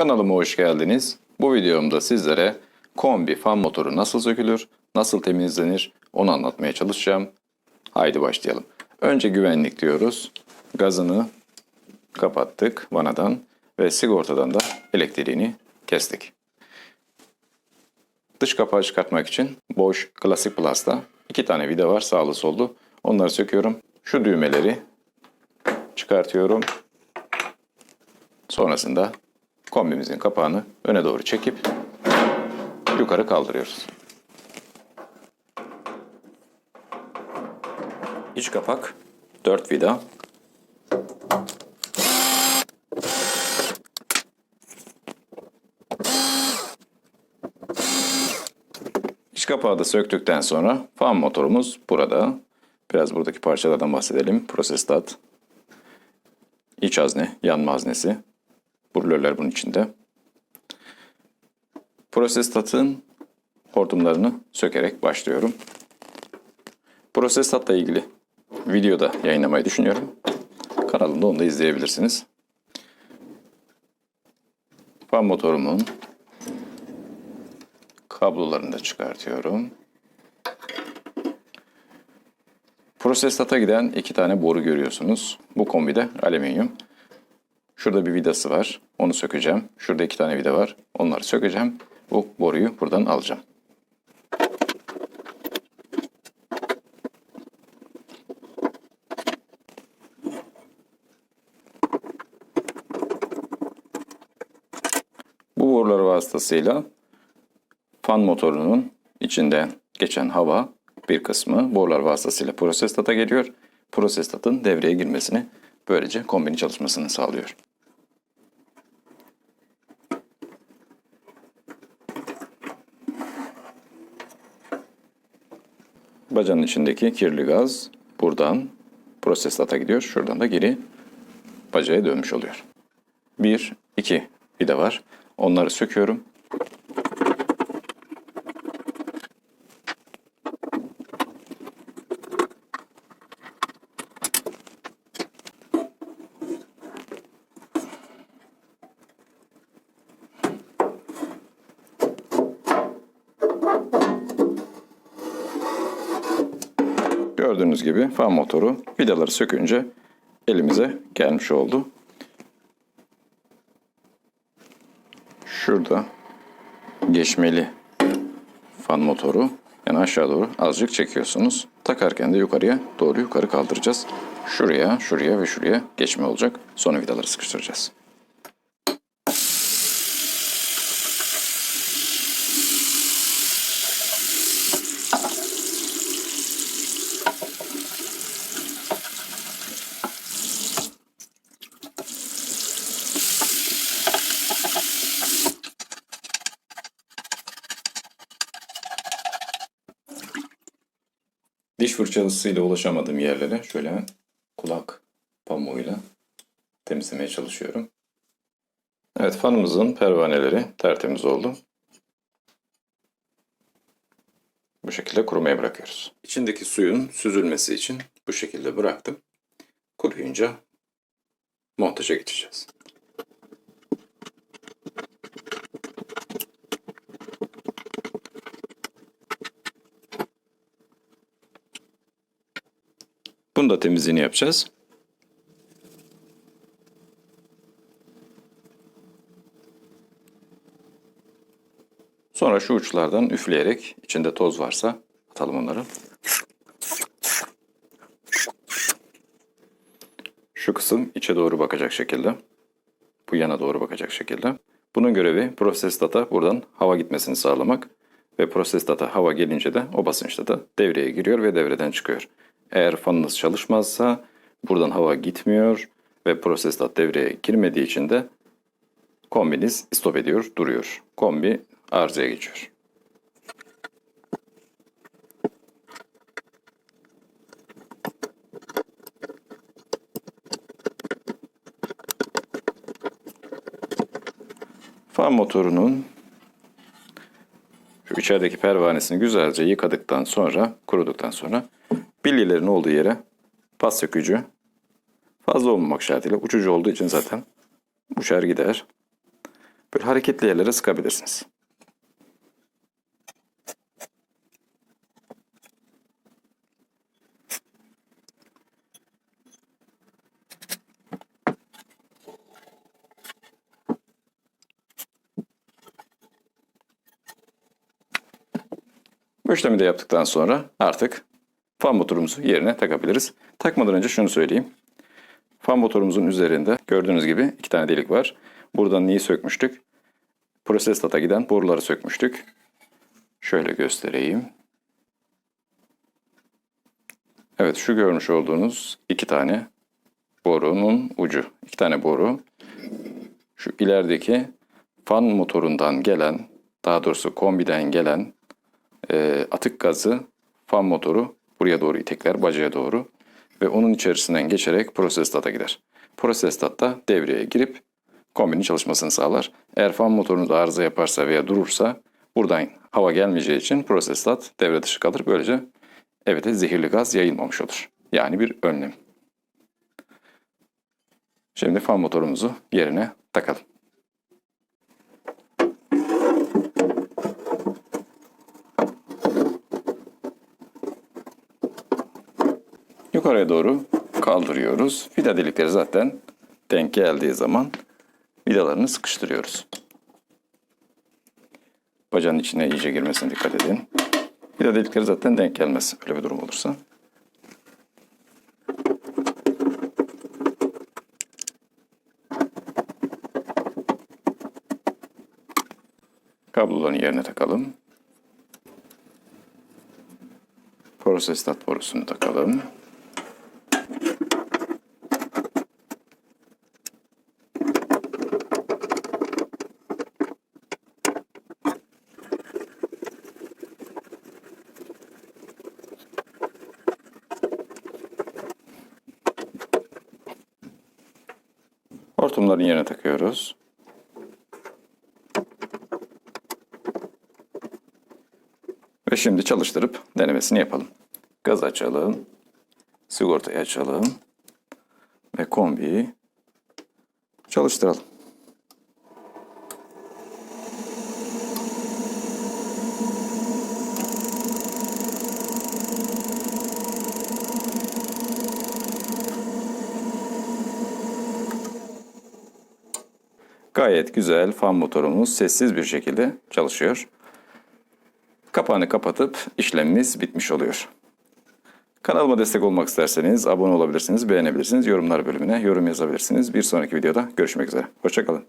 Kanalıma hoş geldiniz. Bu videomda sizlere kombi fan motoru nasıl sökülür, nasıl temizlenir onu anlatmaya çalışacağım. Haydi başlayalım. Önce güvenlik diyoruz. Gazını kapattık vanadan ve sigortadan da elektriğini kestik. Dış kapağı çıkartmak için boş klasik plasta iki tane vida var sağlı sollu. Onları söküyorum. Şu düğmeleri çıkartıyorum. Sonrasında kombimizin kapağını öne doğru çekip yukarı kaldırıyoruz. İç kapak 4 vida. İç kapağı da söktükten sonra fan motorumuz burada. Biraz buradaki parçalardan bahsedelim. Prosestat, iç hazne, yanma haznesi, Burlörler bunun içinde. Prosestatın hortumlarını sökerek başlıyorum. Prosestatla ilgili videoda yayınlamayı düşünüyorum. Kanalımda onu da izleyebilirsiniz. Fan motorumun kablolarını da çıkartıyorum. Prosestata giden iki tane boru görüyorsunuz. Bu kombide alüminyum. Şurada bir vidası var. Onu sökeceğim. Şurada iki tane vida var. Onları sökeceğim. Bu boruyu buradan alacağım. Bu borular vasıtasıyla fan motorunun içinden geçen hava bir kısmı borular vasıtasıyla prosestata geliyor. Prosestatın devreye girmesini böylece kombinin çalışmasını sağlıyor. Bacanın içindeki kirli gaz buradan prosestata gidiyor. Şuradan da geri bacaya dönmüş oluyor. Bir, iki vida var. Onları söküyorum. Gördüğünüz gibi fan motoru vidaları sökünce elimize gelmiş oldu. Şurada geçmeli fan motoru yani aşağı doğru azıcık çekiyorsunuz. Takarken de yukarıya doğru yukarı kaldıracağız. Şuraya, şuraya ve şuraya geçme olacak. Sonra vidaları sıkıştıracağız. Diş fırçalısıyla ulaşamadığım yerlere şöyle kulak pamuğuyla temizlemeye çalışıyorum. Evet fanımızın pervaneleri tertemiz oldu. Bu şekilde kurumaya bırakıyoruz. İçindeki suyun süzülmesi için bu şekilde bıraktım. Kuruyunca montaja geçeceğiz. Bunu da temizliğini yapacağız. Sonra şu uçlardan üfleyerek içinde toz varsa atalım onları. Şu kısım içe doğru bakacak şekilde. Bu yana doğru bakacak şekilde. Bunun görevi prosestata buradan hava gitmesini sağlamak ve prosestata hava gelince de o basınçta da devreye giriyor ve devreden çıkıyor. Eğer fanınız çalışmazsa buradan hava gitmiyor ve prosestat devreye girmediği için de kombiniz stop ediyor, duruyor. Kombi arızaya geçiyor. Fan motorunun şu içerideki pervanesini güzelce yıkadıktan sonra, kuruduktan sonra bilyelerin olduğu yere pas sökücü fazla olmamak şartıyla uçucu olduğu için zaten uçar gider. Böyle hareketli yerlere sıkabilirsiniz. Bu işlemi de yaptıktan sonra artık fan motorumuzu yerine takabiliriz. Takmadan önce şunu söyleyeyim. Fan motorumuzun üzerinde gördüğünüz gibi iki tane delik var. Buradan neyi sökmüştük? Proses data giden boruları sökmüştük. Şöyle göstereyim. Evet şu görmüş olduğunuz iki tane borunun ucu. iki tane boru. Şu ilerideki fan motorundan gelen, daha doğrusu kombiden gelen e, atık gazı fan motoru buraya doğru itekler, bacaya doğru ve onun içerisinden geçerek prosestata gider. Prosestat da devreye girip kombinin çalışmasını sağlar. Eğer fan motorunuz arıza yaparsa veya durursa buradan hava gelmeyeceği için prosestat devre dışı kalır. Böylece evet zehirli gaz yayılmamış olur. Yani bir önlem. Şimdi fan motorumuzu yerine takalım. Yukarıya doğru kaldırıyoruz. Vida delikleri zaten denk geldiği zaman vidalarını sıkıştırıyoruz. Bacağın içine iyice girmesine dikkat edin. Vida delikleri zaten denk gelmez öyle bir durum olursa. Kabloların yerine takalım. Prosestat borusunu takalım. Hortumların yerine takıyoruz. Ve şimdi çalıştırıp denemesini yapalım. Gaz açalım. Sigortayı açalım. Ve kombiyi çalıştıralım. Gayet güzel fan motorumuz sessiz bir şekilde çalışıyor. Kapağını kapatıp işlemimiz bitmiş oluyor. Kanalıma destek olmak isterseniz abone olabilirsiniz, beğenebilirsiniz, yorumlar bölümüne yorum yazabilirsiniz. Bir sonraki videoda görüşmek üzere. Hoşçakalın.